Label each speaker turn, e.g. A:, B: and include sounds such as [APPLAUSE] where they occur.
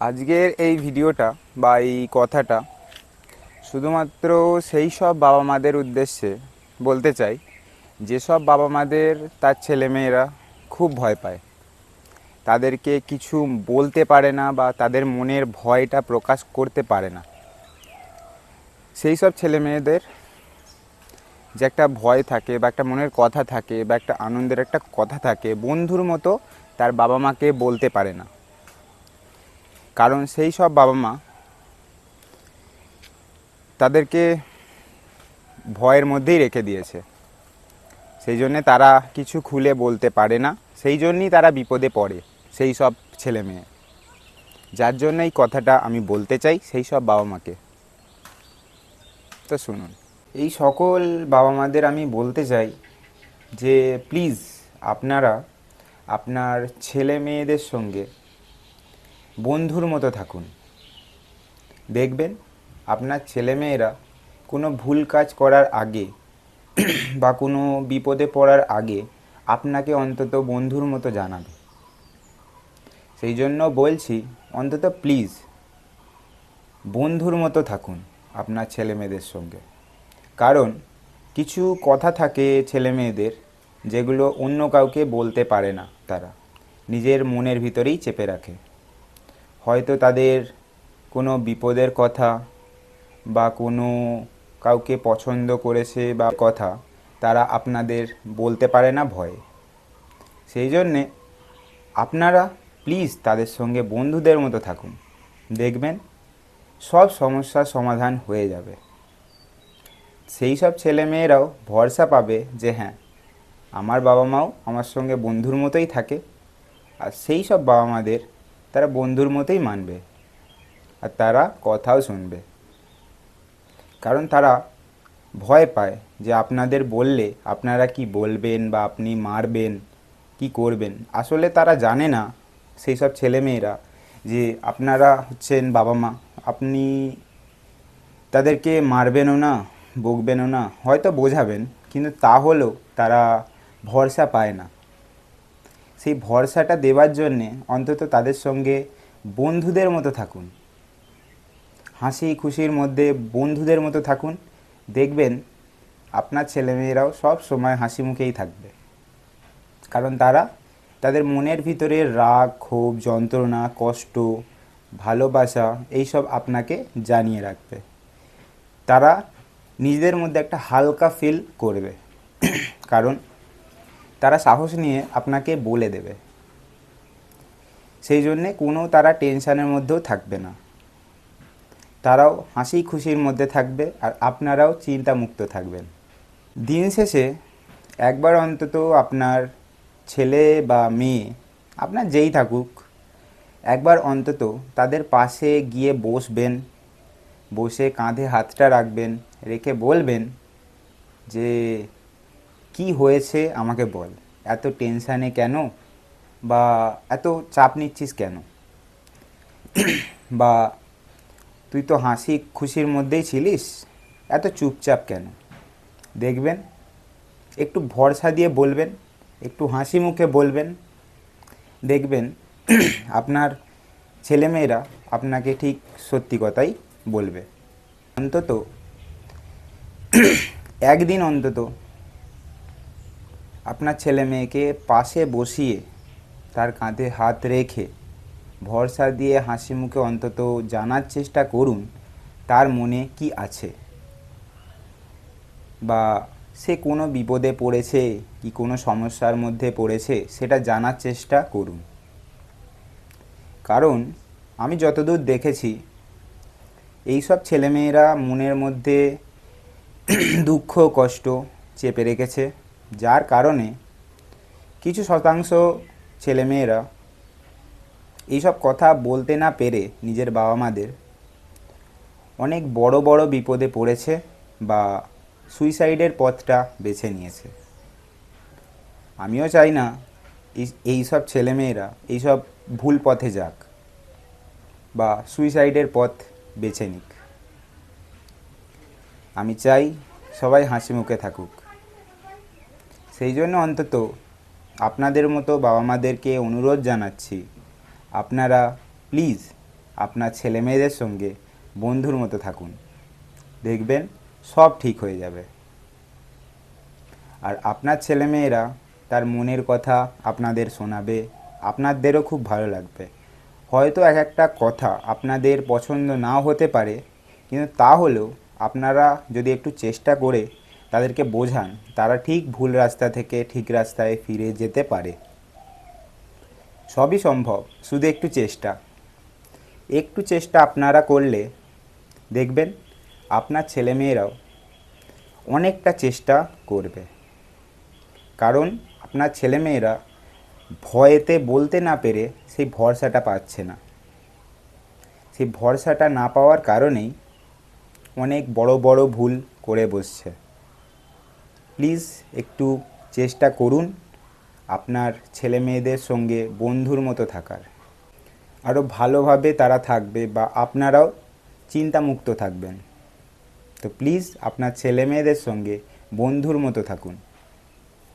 A: আজকের এই ভিডিওটা বা এই কথাটা শুধুমাত্র সেই সব বাবা মাদের উদ্দেশ্যে বলতে চাই, যেসব বাবা মাদের, তার ছেলেমেয়েরা খুব ভয় পায়। তাদেরকে কিছু বলতে পারে না বা তাদের মনের ভয়টা প্রকাশ করতে পারে না। সেই সব ছেলে মেয়েদের যে একটা ভয় থাকে বা একটা মনের কথা থাকে বা একটা আনন্দের একটা কথা থাকে, বন্ধুর মতো তার বাবা মাকে বলতে পারে না। কারণ সেই সব বাবা মা তাদেরকে ভয়ের মধ্যেই রেখে দিয়েছে। সেই জন্যে তারা কিছু খুলে বলতে পারে না, সেই জন্যই তারা বিপদে পড়ে সেই সব ছেলে মেয়ে। যার জন্য এই কথাটা আমি বলতে চাই সেই সব বাবা মাকে তো শুনুন, এই সকল বাবা মাদের আমি বলতে চাই যে, প্লিজ আপনারা আপনার ছেলে মেয়েদের সঙ্গে বন্ধুর মতো থাকুন। দেখবেন, আপনার ছেলেমেয়েরা কোনো ভুল কাজ করার আগে [CLEARS THROAT] বা কোনো বিপদে পড়ার আগে আপনাকে অন্তত বন্ধুর মতো জানাবে। সেই জন্য বলছি, অন্তত প্লিজ বন্ধুর মতো থাকুন আপনার ছেলে মেয়েদের সঙ্গে। কারণ, কিছু কথা থাকে ছেলে মেয়েদের যেগুলো অন্য কাউকে বলতে পারে না তারা। নিজের মনের ভিতরেই চেপে রাখে। হয়তো তাদের কোনো বিপদের কথা বা কোনো কাউকে পছন্দ করেছে বা কথা তারা আপনাদের বলতে পারে না ভয়ে। সেই জন্যে আপনারা প্লিজ তাদের সঙ্গে বন্ধুদের মতো থাকুন। দেখবেন সব সমস্যার সমাধান হয়ে যাবে। সেই সব ছেলেমেয়েরাও ভরসা পাবে যে হ্যাঁ আমার বাবা মাও আমার সঙ্গে বন্ধুর মতোই থাকে। আর সেই সব বাবা মাদের তারা বন্ধুর মতোই মানবে আর তারা কথাও শুনবে। কারণ তারা ভয় পায় যে আপনাদের বললে আপনারা কি বলবেন বা আপনি মারবেন, কি করবেন। আসলে তারা জানে না সেই সব ছেলেমেয়েরা যে আপনারা হচ্ছেন বাবা মা আপনি তাদেরকে মারবেনও না, বকবেনও না, হয়তো বোঝাবেন, কিন্তু তাহলেও তারা ভরসা পায় না। সেই ভরসাটা দেওয়ার জন্যে অন্তত তাদের সঙ্গে বন্ধুদের মতো থাকুন। হাসি খুশির মধ্যে বন্ধুদের মতো থাকুন। দেখবেন আপনার ছেলেমেয়েরাও সব সময় হাসি মুখেই থাকবে। কারণ তারা তাদের মনের ভিতরে রাগ, ক্ষোভ, যন্ত্রণা, কষ্ট, ভালোবাসা এইসব আপনাকে জানিয়ে রাখবে। তারা নিজেদের মধ্যে একটা হালকা ফিল করবে। কারণ তারা সাহস নিয়ে আপনাকে বলে দেবে। সেই জন্যে কোনো তারা টেনশানের মধ্যেও থাকবে না। তারাও হাসি খুশির মধ্যে থাকবে আর আপনারাও চিন্তামুক্ত থাকবেন। দিন শেষে একবার অন্তত আপনার ছেলে বা মেয়ে, আপনার যেই থাকুক, একবার অন্তত তাদের পাশে গিয়ে বসবেন, বসে কাঁধে হাতটা রাখবেন, রেখে বলবেন যে কি হয়েছে আমাকে বল। এত টেনশানে কেন? বা এত চাপ নিচ্ছিস কেন? বা তুই তো হাসি খুশির মধ্যেই ছিলিস। এত চুপচাপ কেন? দেখবেন, একটু ভরসা দিয়ে বলবেন, একটু হাসি মুখে বলবেন। দেখবেন, আপনার ছেলেমেয়েরা আপনাকে ঠিক সত্যি কথাই বলবে। অন্তত, একদিন অন্তত আপনার ছেলে মেয়েকে পাশে বসিয়ে তার কাঁধে হাত রেখে ভরসা দিয়ে হাসি মুখে অন্তত জানার চেষ্টা করুন তার মনে কি আছে বা সে কোনো বিপদে পড়েছে কি কোনো সমস্যার মধ্যে পড়েছে সেটা জানার চেষ্টা করুন কারণ আমি যতদূর দেখেছি এইসব ছেলেমেয়েরা মনের মধ্যে দুঃখ, কষ্ট চেপে রেখেছে। যার কারণে কিছু শতাংশ ছেলেমেয়েরা এইসব কথা বলতে না পেরে নিজের বাবা মাদের অনেক বড় বড় বিপদে পড়েছে বা সুইসাইডের পথটা বেছে নিয়েছে। আমিও চাই না এই- এইসব ছেলেমেয়েরা এইসব ভুল পথে যাক বা সুইসাইডের পথ বেছে নিক। আমি চাই সবাই হাসি মুখে থাকুক। সেই জন্য অন্তত আপনাদের মতো বাবা মাদেরকে অনুরোধ জানাচ্ছি, আপনারা প্লিজ আপনার ছেলে মেয়েদের সঙ্গে বন্ধুর মতো থাকুন। দেখবেন সব ঠিক হয়ে যাবে। আর আপনার ছেলেমেয়েরা তার মনের কথা আপনাদের শোনাবে, আপনাদেরও খুব ভালো লাগবে। হয়তো এক একটা কথা আপনাদের পছন্দ নাও হতে পারে, কিন্তু তাহলেও আপনারা যদি একটু চেষ্টা করে তাদেরকে বোঝান, তারা ঠিক ভুল রাস্তা থেকে ঠিক রাস্তায় ফিরে যেতে পারে। সবই সম্ভব, শুধু একটু চেষ্টা। একটু চেষ্টা আপনারা করলে, দেখবেন আপনার ছেলেমেয়েরাও অনেকটা চেষ্টা করবে। কারণ আপনার ছেলেমেয়েরা ভয়েতে বলতে না পেরে সেই ভরসাটা পাচ্ছে না। সেই ভরসাটা না পাওয়ার কারণেই অনেক বড় বড় ভুল করে বসছে। প্লিজ একটু চেষ্টা করুন আপনার ছেলে মেয়েদের সঙ্গে বন্ধুর মতো থাকার। আরও ভালোভাবে তারা থাকবে বা আপনারাও চিন্তামুক্ত থাকবেন। তো প্লিজ আপনার ছেলে মেয়েদের সঙ্গে বন্ধুর মতো থাকুন।